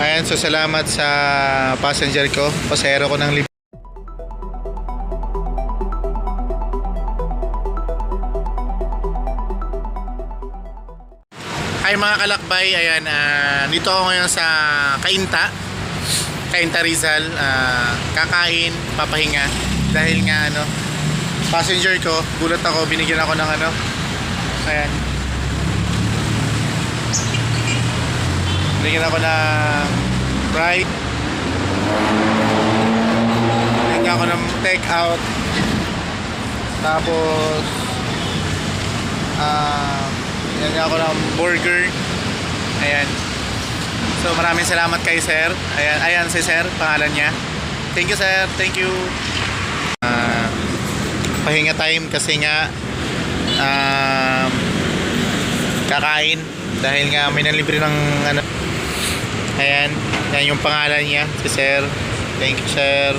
Ayan, so salamat sa passenger ko. Pasahero ko ng libre. Hi mga kalakbay, ayan, ah, dito ako ngayon sa Kainta. Kainta Rizal, ah, kakain, papahinga. Dahil nga ano, passenger ko, gulat ako, binigyan ako ng ano, ayan. Binigyan ako ng Sprite. Binigyan ako ng take out. Tapos, ah, binigyan ako ng burger. Ayan. So maraming salamat kay sir. Ayan, ayan si sir, pangalan niya. Thank you sir, thank you. Ah, pahinga time kasi nga um, kakain dahil nga may nalibre ng ano. Ayan. Yan yung pangalan niya si sir. Thank you sir.